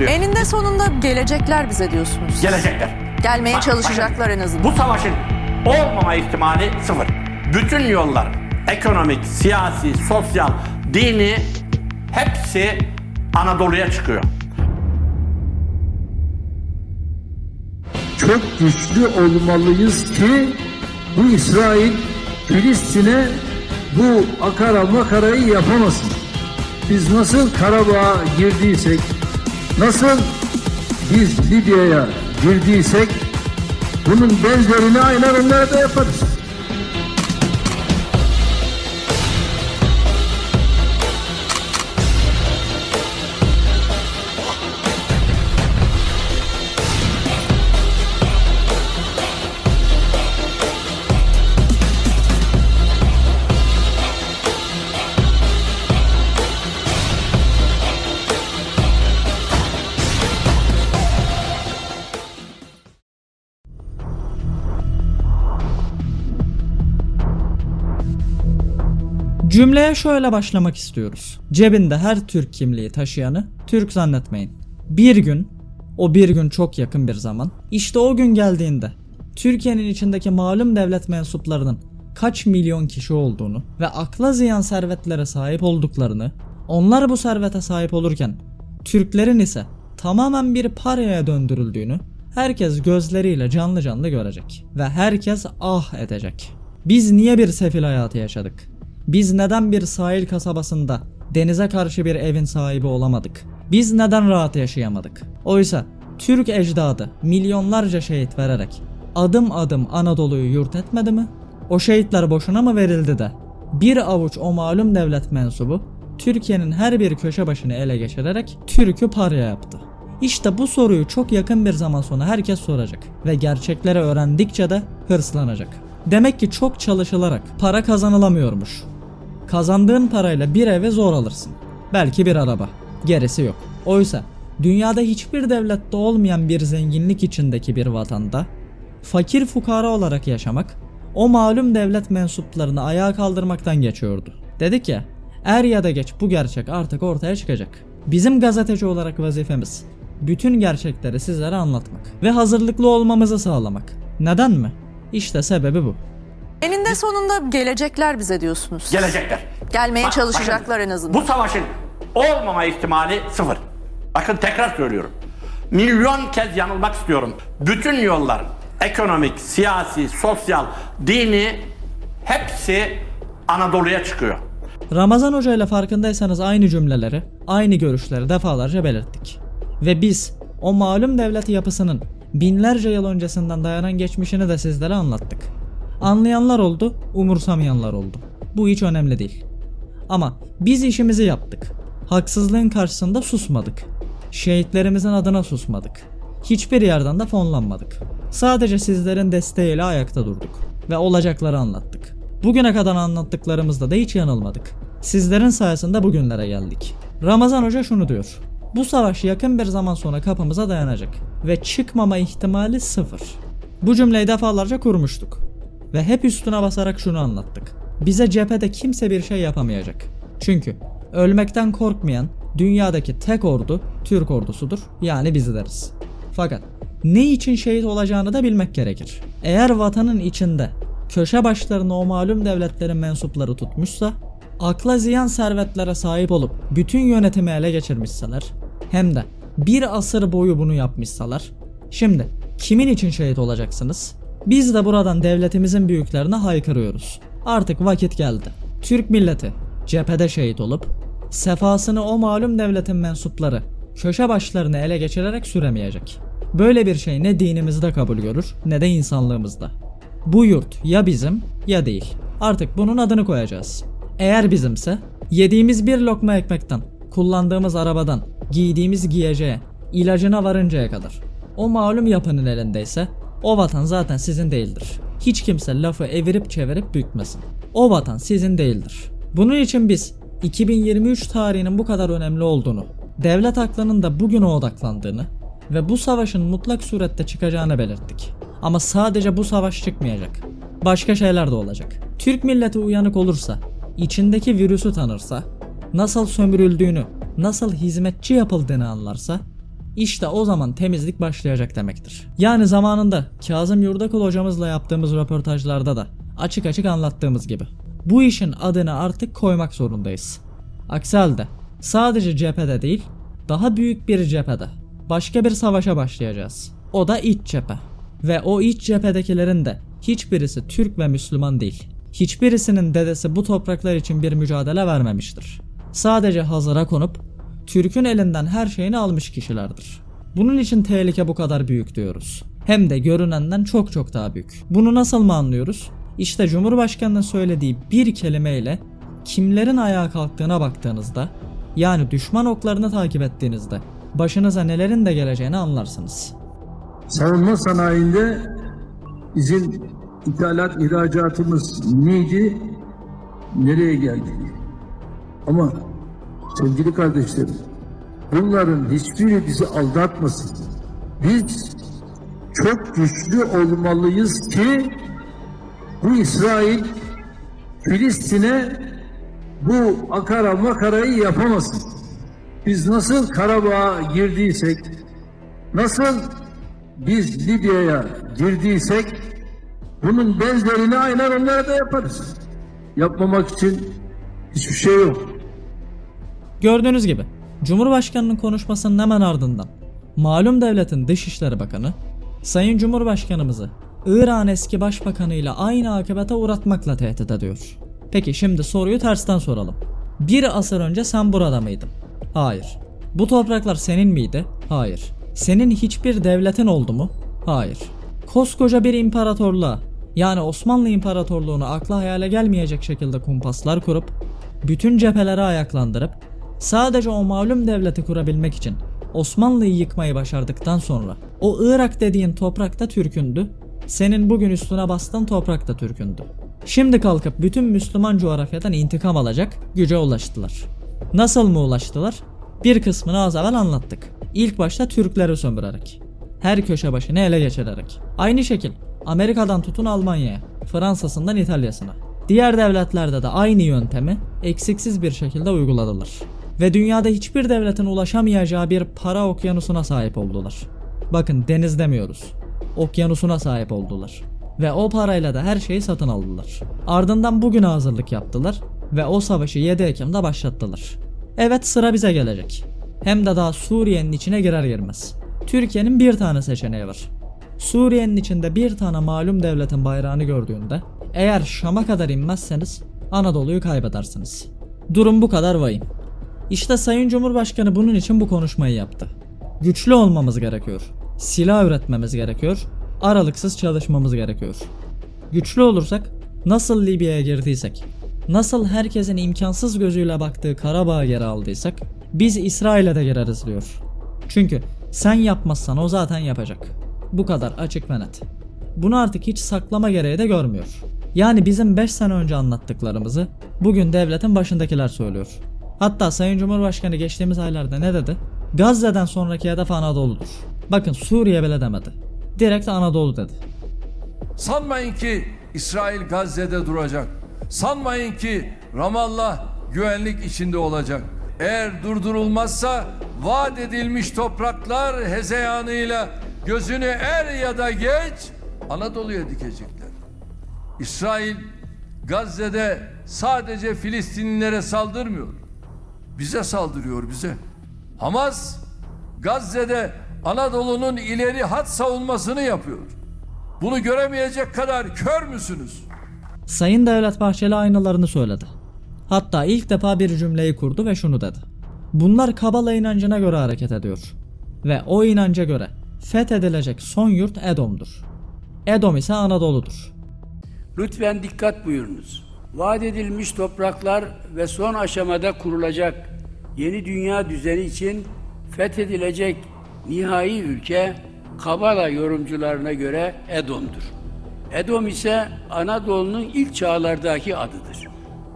diyor. Eninde sonunda gelecekler bize diyorsunuz. Gelecekler. Gelmeye Bak, çalışacaklar bakın, en azından. Bu savaşın olmama ihtimali sıfır. Bütün yollar, ekonomik, siyasi, sosyal, dini hepsi Anadolu'ya çıkıyor. çok güçlü olmalıyız ki bu İsrail Filistin'e bu akara makarayı yapamasın. Biz nasıl Karabağ'a girdiysek, nasıl biz Libya'ya girdiysek bunun benzerini aynen onlara da yaparız. Cümleye şöyle başlamak istiyoruz. Cebinde her Türk kimliği taşıyanı Türk zannetmeyin. Bir gün, o bir gün çok yakın bir zaman, işte o gün geldiğinde Türkiye'nin içindeki malum devlet mensuplarının kaç milyon kişi olduğunu ve akla ziyan servetlere sahip olduklarını, onlar bu servete sahip olurken Türklerin ise tamamen bir paraya döndürüldüğünü herkes gözleriyle canlı canlı görecek ve herkes ah edecek. Biz niye bir sefil hayatı yaşadık? Biz neden bir sahil kasabasında denize karşı bir evin sahibi olamadık? Biz neden rahat yaşayamadık? Oysa Türk ecdadı milyonlarca şehit vererek adım adım Anadolu'yu yurt etmedi mi? O şehitler boşuna mı verildi de bir avuç o malum devlet mensubu Türkiye'nin her bir köşe başını ele geçirerek Türk'ü parya yaptı. İşte bu soruyu çok yakın bir zaman sonra herkes soracak ve gerçekleri öğrendikçe de hırslanacak. Demek ki çok çalışılarak para kazanılamıyormuş. Kazandığın parayla bir eve zor alırsın. Belki bir araba. Gerisi yok. Oysa dünyada hiçbir devlette olmayan bir zenginlik içindeki bir vatanda fakir fukara olarak yaşamak o malum devlet mensuplarını ayağa kaldırmaktan geçiyordu. Dedik ya er ya da geç bu gerçek artık ortaya çıkacak. Bizim gazeteci olarak vazifemiz bütün gerçekleri sizlere anlatmak ve hazırlıklı olmamızı sağlamak. Neden mi? İşte sebebi bu. Eninde sonunda gelecekler bize diyorsunuz. Gelecekler. Gelmeye Bak, çalışacaklar bakın, en azından. Bu savaşın olmama ihtimali sıfır. Bakın tekrar söylüyorum. Milyon kez yanılmak istiyorum. Bütün yollar, ekonomik, siyasi, sosyal, dini hepsi Anadolu'ya çıkıyor. Ramazan Hoca ile farkındaysanız aynı cümleleri, aynı görüşleri defalarca belirttik. Ve biz o malum devlet yapısının binlerce yıl öncesinden dayanan geçmişini de sizlere anlattık. Anlayanlar oldu, umursamayanlar oldu. Bu hiç önemli değil. Ama biz işimizi yaptık. Haksızlığın karşısında susmadık. Şehitlerimizin adına susmadık. Hiçbir yerden de fonlanmadık. Sadece sizlerin desteğiyle ayakta durduk ve olacakları anlattık. Bugüne kadar anlattıklarımızda da hiç yanılmadık. Sizlerin sayesinde bugünlere geldik. Ramazan Hoca şunu diyor. Bu savaş yakın bir zaman sonra kapımıza dayanacak ve çıkmama ihtimali sıfır. Bu cümleyi defalarca kurmuştuk ve hep üstüne basarak şunu anlattık. Bize cephede kimse bir şey yapamayacak. Çünkü ölmekten korkmayan dünyadaki tek ordu Türk ordusudur. Yani bizleriz. Fakat ne için şehit olacağını da bilmek gerekir. Eğer vatanın içinde köşe başlarını o malum devletlerin mensupları tutmuşsa, akla ziyan servetlere sahip olup bütün yönetimi ele geçirmişseler, hem de bir asır boyu bunu yapmışsalar, şimdi kimin için şehit olacaksınız? Biz de buradan devletimizin büyüklerine haykırıyoruz. Artık vakit geldi. Türk milleti cephede şehit olup sefasını o malum devletin mensupları köşe başlarını ele geçirerek süremeyecek. Böyle bir şey ne dinimizde kabul görür ne de insanlığımızda. Bu yurt ya bizim ya değil. Artık bunun adını koyacağız. Eğer bizimse yediğimiz bir lokma ekmekten, kullandığımız arabadan, giydiğimiz giyeceğe, ilacına varıncaya kadar. O malum yapının elindeyse o vatan zaten sizin değildir. Hiç kimse lafı evirip çevirip bükmesin. O vatan sizin değildir. Bunun için biz 2023 tarihinin bu kadar önemli olduğunu, devlet aklının da bugüne odaklandığını ve bu savaşın mutlak surette çıkacağını belirttik. Ama sadece bu savaş çıkmayacak. Başka şeyler de olacak. Türk milleti uyanık olursa, içindeki virüsü tanırsa, nasıl sömürüldüğünü, nasıl hizmetçi yapıldığını anlarsa, İşte o zaman temizlik başlayacak demektir. Yani zamanında Kazım Yurdakul hocamızla yaptığımız röportajlarda da açık açık anlattığımız gibi. Bu işin adını artık koymak zorundayız. Aksi halde sadece cephede değil, daha büyük bir cephede, başka bir savaşa başlayacağız. O da iç cephe. Ve o iç cephedekilerin de hiçbirisi Türk ve Müslüman değil. Hiçbirisinin dedesi bu topraklar için bir mücadele vermemiştir. Sadece hazıra konup Türk'ün elinden her şeyini almış kişilerdir. Bunun için tehlike bu kadar büyük diyoruz. Hem de görünenden çok çok daha büyük. Bunu nasıl mı anlıyoruz? İşte Cumhurbaşkanı'nın söylediği bir kelimeyle kimlerin ayağa kalktığına baktığınızda yani düşman oklarını takip ettiğinizde başınıza nelerin de geleceğini anlarsınız. Savunma sanayinde bizim ithalat ihracatımız neydi? Nereye geldik? Ama sevgili kardeşlerim bunların hiçbiri bizi aldatmasın. Biz çok güçlü olmalıyız ki bu İsrail Filistin'e bu akara makarayı yapamasın. Biz nasıl Karabağ'a girdiysek, nasıl biz Libya'ya girdiysek bunun benzerini aynen onlara da yaparız. Yapmamak için hiçbir şey yok. Gördüğünüz gibi Cumhurbaşkanının konuşmasının hemen ardından malum devletin Dışişleri Bakanı Sayın Cumhurbaşkanımızı İran eski başbakanı ile aynı akıbete uğratmakla tehdit ediyor. Peki şimdi soruyu tersten soralım. Bir asır önce sen burada mıydın? Hayır. Bu topraklar senin miydi? Hayır. Senin hiçbir devletin oldu mu? Hayır. Koskoca bir imparatorluğa yani Osmanlı İmparatorluğunu akla hayale gelmeyecek şekilde kumpaslar kurup bütün cepheleri ayaklandırıp sadece o malum devleti kurabilmek için Osmanlı'yı yıkmayı başardıktan sonra o Irak dediğin toprakta Türk'ündü. Senin bugün üstüne bastığın toprakta Türk'ündü. Şimdi kalkıp bütün Müslüman coğrafyadan intikam alacak güce ulaştılar. Nasıl mı ulaştılar? Bir kısmını az evvel anlattık. İlk başta Türkleri sömürerek. Her köşe başını ele geçirerek. Aynı şekil Amerika'dan tutun Almanya'ya, Fransa'sından İtalya'sına. Diğer devletlerde de aynı yöntemi eksiksiz bir şekilde uyguladılar. Ve dünyada hiçbir devletin ulaşamayacağı bir para okyanusuna sahip oldular. Bakın deniz demiyoruz. Okyanusuna sahip oldular. Ve o parayla da her şeyi satın aldılar. Ardından bugüne hazırlık yaptılar ve o savaşı 7 Ekim'de başlattılar. Evet sıra bize gelecek. Hem de daha Suriye'nin içine girer girmez. Türkiye'nin bir tane seçeneği var. Suriye'nin içinde bir tane malum devletin bayrağını gördüğünde eğer Şam'a kadar inmezseniz Anadolu'yu kaybedersiniz. Durum bu kadar vahim. İşte Sayın Cumhurbaşkanı bunun için bu konuşmayı yaptı. Güçlü olmamız gerekiyor. Silah üretmemiz gerekiyor. Aralıksız çalışmamız gerekiyor. Güçlü olursak nasıl Libya'ya girdiysek, nasıl herkesin imkansız gözüyle baktığı Karabağ'a geri aldıysak biz İsrail'e de gireriz diyor. Çünkü sen yapmazsan o zaten yapacak. Bu kadar açık ve net. Bunu artık hiç saklama gereği de görmüyor. Yani bizim 5 sene önce anlattıklarımızı bugün devletin başındakiler söylüyor. Hatta Sayın Cumhurbaşkanı geçtiğimiz aylarda ne dedi? Gazze'den sonraki hedef Anadolu'dur. Bakın Suriye bile demedi. Direkt Anadolu dedi. Sanmayın ki İsrail Gazze'de duracak. Sanmayın ki Ramallah güvenlik içinde olacak. Eğer durdurulmazsa vaat edilmiş topraklar hezeyanıyla gözünü er ya da geç Anadolu'ya dikecekler. İsrail Gazze'de sadece Filistinlilere saldırmıyor. Bize saldırıyor bize. Hamas Gazze'de Anadolu'nun ileri hat savunmasını yapıyor. Bunu göremeyecek kadar kör müsünüz? Sayın Devlet Bahçeli aynalarını söyledi. Hatta ilk defa bir cümleyi kurdu ve şunu dedi. Bunlar Kabala inancına göre hareket ediyor. Ve o inanca göre fethedilecek son yurt Edom'dur. Edom ise Anadolu'dur. Lütfen dikkat buyurunuz. Vaat edilmiş topraklar ve son aşamada kurulacak yeni dünya düzeni için fethedilecek nihai ülke Kabala yorumcularına göre Edom'dur. Edom ise Anadolu'nun ilk çağlardaki adıdır.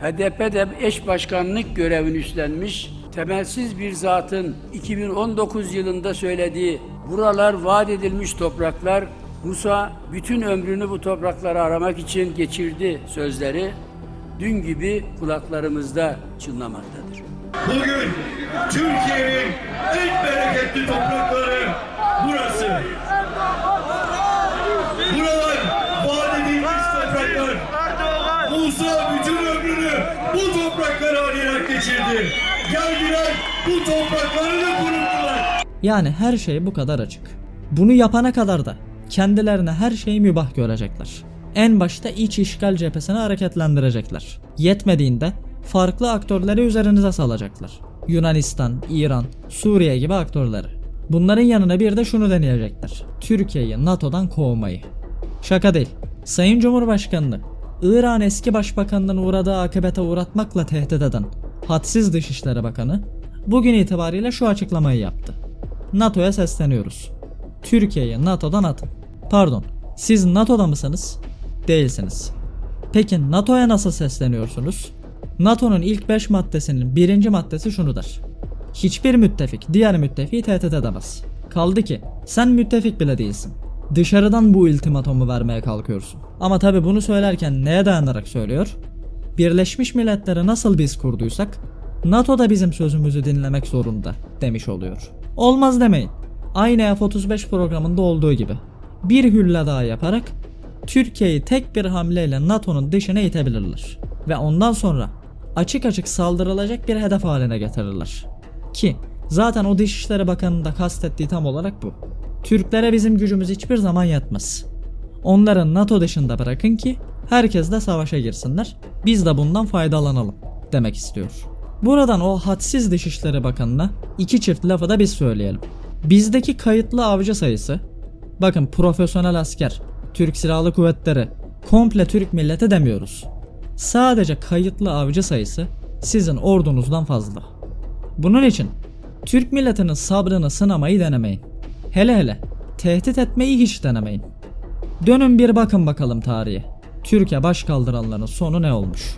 HDP'de eş başkanlık görevini üstlenmiş temelsiz bir zatın 2019 yılında söylediği buralar vaat edilmiş topraklar Musa bütün ömrünü bu toprakları aramak için geçirdi sözleri dün gibi kulaklarımızda çınlamaktadır. Bugün Türkiye'nin en bereketli toprakları burası. Buralar vaat edilmiş topraklar. Musa bütün ömrünü bu topraklara arayarak geçirdi. Geldiler bu toprakları da kuruttular. Yani her şey bu kadar açık. Bunu yapana kadar da kendilerine her şeyi mübah görecekler. En başta iç işgal cephesini hareketlendirecekler. Yetmediğinde farklı aktörleri üzerinize salacaklar. Yunanistan, İran, Suriye gibi aktörleri. Bunların yanına bir de şunu deneyecekler. Türkiye'yi NATO'dan kovmayı. Şaka değil. Sayın Cumhurbaşkanını İran eski başbakanının uğradığı akıbete uğratmakla tehdit eden hadsiz Dışişleri Bakanı bugün itibariyle şu açıklamayı yaptı. NATO'ya sesleniyoruz. Türkiye'yi NATO'dan atın. Pardon, siz NATO'da mısınız? Değilsiniz. Peki NATO'ya nasıl sesleniyorsunuz? NATO'nun ilk 5 maddesinin birinci maddesi şunudur. Hiçbir müttefik diğer müttefiği tehdit edemez. Kaldı ki sen müttefik bile değilsin. Dışarıdan bu ultimatomu vermeye kalkıyorsun. Ama tabi bunu söylerken neye dayanarak söylüyor? Birleşmiş Milletleri nasıl biz kurduysak NATO da bizim sözümüzü dinlemek zorunda demiş oluyor. Olmaz demeyin. Aynı F-35 programında olduğu gibi. Bir hülle daha yaparak Türkiye'yi tek bir hamleyle NATO'nun dışına itebilirler. Ve ondan sonra açık açık saldırılacak bir hedef haline getirirler. Ki zaten o Dışişleri Bakanı'nın da kastettiği tam olarak bu. Türklere bizim gücümüz hiçbir zaman yetmez. Onların NATO dışında bırakın ki herkes de savaşa girsinler. Biz de bundan faydalanalım demek istiyor. Buradan o hadsiz Dışişleri Bakanı'na iki çift lafı da biz söyleyelim. Bizdeki kayıtlı avcı sayısı bakın profesyonel asker, Türk Silahlı Kuvvetleri, komple Türk milleti demiyoruz. Sadece kayıtlı avcı sayısı sizin ordunuzdan fazla. Bunun için Türk milletinin sabrını sınamayı denemeyin. Hele hele tehdit etmeyi hiç denemeyin. Dönün bir bakın bakalım tarihe. Türkiye baş sonu ne olmuş?